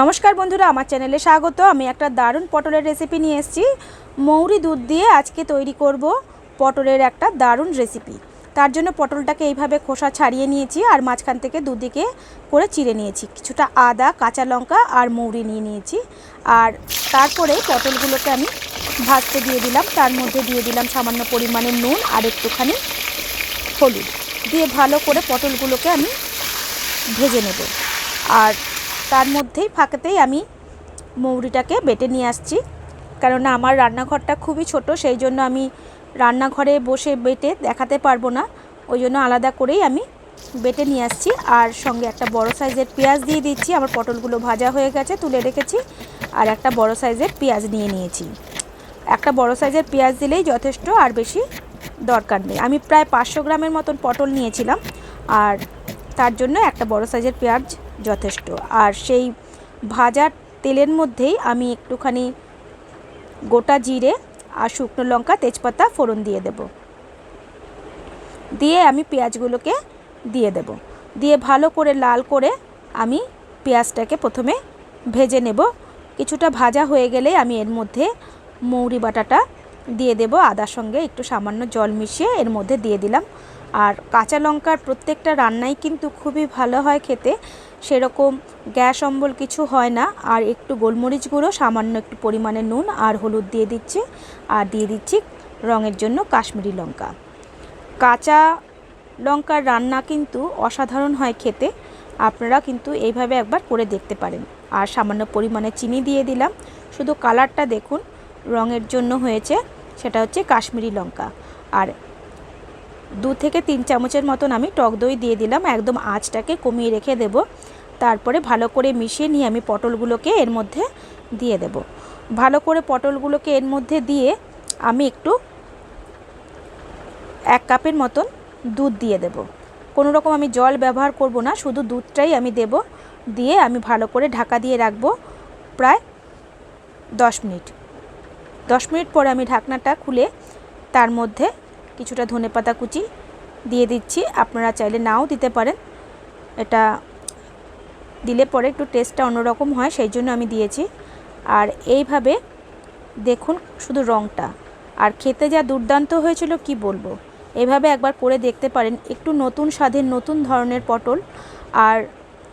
নমস্কার বন্ধুরা, আমার চ্যানেলে স্বাগত। আমি একটা দারুণ পটলের রেসিপি নিয়ে এসেছি। মৌরি দুধ দিয়ে আজকে তৈরি করব পটলের একটা দারুণ রেসিপি তার জন্য পটলটাকে এইভাবে খোসা ছাড়িয়ে নিয়েছি আর মাঝখান থেকে দুদিকে করে চিড়ে নিয়েছি। কিছুটা আদা, কাঁচা লঙ্কা আর মৌরি নিয়ে নিয়েছি। আর তারপরে পটলগুলোকে আমি ভাজতে দিয়ে দিলাম। তার মধ্যে দিয়ে দিলাম সামান্য পরিমাণে নুন আর একটুখানি হলুদ। দিয়ে ভালো করে পটলগুলোকে আমি ভেজে নেব। আর তার মধ্যেই ফাঁকেতেই আমি মৌরিটাকে বেটে নিয়ে আসছি। কেননা আমার রান্নাঘরটা খুবই ছোট, সেই জন্য আমি রান্নাঘরে বসে বেটে দেখাতে পারব না। ওই জন্য আলাদা করেই আমি বেটে নিয়ে আসছি। আর সঙ্গে একটা বড় সাইজের পেঁয়াজ দিয়ে দিচ্ছি। আমার পটলগুলো ভাজা হয়ে গেছে, তুলে রেখেছি। আর একটা বড় সাইজের পেঁয়াজ নিয়ে নিয়েছি। একটা বড় সাইজের পেঁয়াজ দিলেই যথেষ্ট, আর বেশি দরকার নেই। আমি প্রায় পাঁচশো গ্রামের মতন পটল নিয়েছিলাম। আর তার জন্য একটা বড় সাইজের পেঁয়াজ যথেষ্ট। আর সেই ভাজার তেলের মধ্যেই আমি একটুখানি গোটা জিরে আর শুকনো লঙ্কা, তেজপাতা ফোড়ন দিয়ে দেব। দিয়ে আমি পেঁয়াজগুলোকে দিয়ে দেব। দিয়ে ভালো করে লাল করে আমি পেঁয়াজটাকে প্রথমে ভেজে নেব। কিছুটা ভাজা হয়ে গেলে আমি এর মধ্যে মৌরি বাটাটা দিয়ে দেব। আদার সঙ্গে একটু সামান্য জল মিশিয়ে এর মধ্যে দিয়ে দিলাম। আর কাঁচা লঙ্কার প্রত্যেকটা রান্নাই কিন্তু খুবই ভালো হয় খেতে। সেরকম গ্যাস, অম্বল কিছু হয় না। আর একটু গোলমরিচ গুঁড়ো, সামান্য একটু পরিমাণে নুন আর হলুদ দিয়ে দিচ্ছি। আর দিয়ে দিচ্ছি রঙের জন্য কাশ্মীরি লঙ্কা। কাঁচা লঙ্কার রান্না কিন্তু অসাধারণ হয় খেতে। আপনারা কিন্তু এইভাবে একবার করে দেখতে পারেন। আর সামান্য পরিমাণে চিনি দিয়ে দিলাম। শুধু কালারটা দেখুন, রঙের জন্য হয়েছে, সেটা হচ্ছে কাশ্মীরি লঙ্কা। আর দু থেকে তিন চামচের মতন আমি টক দই দিয়ে দিলাম, একদম আঁচটাকে কমিয়ে রেখে দেব। তারপরে ভালো করে মিশিয়ে নিয়ে আমি পটলগুলোকে এর মধ্যে দিয়ে দেব। ভালো করে পটলগুলোকে এর মধ্যে দিয়ে আমি একটু এক কাপের মতন দুধ দিয়ে দেব। কোনো রকম আমি জল ব্যবহার করব না, শুধু দুধটাই আমি দেব। দিয়ে আমি ভালো করে ঢাকা দিয়ে রাখব প্রায় দশ মিনিট। দশ মিনিট পরে আমি ঢাকনাটা খুলে তার মধ্যে কিছুটা ধনে পাতা কুচি দিয়ে দিচ্ছি। আপনারা চাইলে নাও দিতে পারেন। এটা দিলে পরে একটু টেস্টটা অন্যরকম হয়, সেই জন্য আমি দিয়েছি। আর এইভাবে দেখুন শুধু রঙটা আর খেতে যা দুর্দান্ত হয়েছিল কি বলব? এভাবে একবার করে দেখতে পারেন। একটু নতুন স্বাদের, নতুন ধরনের পটল। আর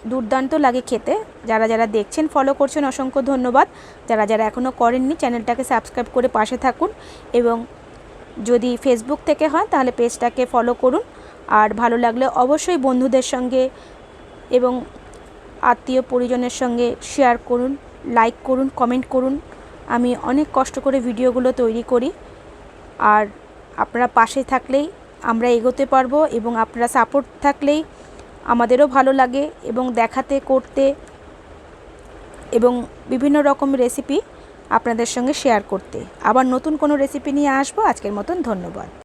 দুর্দান্ত লাগে খেতে। যারা যারা দেখছেন ফলো করছেন, অসংখ্য ধন্যবাদ। যারা যারা এখনও করেননি চ্যানেলটাকে সাবস্ক্রাইব করে পাশে থাকুন। এবং যদি ফেসবুক থেকে হয়, তাহলে পেজটাকে ফলো করুন। আর ভালো লাগলে অবশ্যই বন্ধুদের সঙ্গে এবং আত্মীয় পরিজনের সঙ্গে শেয়ার করুন লাইক করুন কমেন্ট করুন। আমি অনেক কষ্ট করে ভিডিওগুলো তৈরি করি। আর আপনারা পাশে থাকলেই আমরা এগোতে পারব এবং আপনারা সাপোর্ট থাকলেই আমাদেরও ভালো লাগে এবং দেখাতে, করতে এবং বিভিন্ন রকম রেসিপি আপনাদের সঙ্গে শেয়ার করতে। আবার নতুন কোনো রেসিপি নিয়ে আসব। আজকের মতন ধন্যবাদ।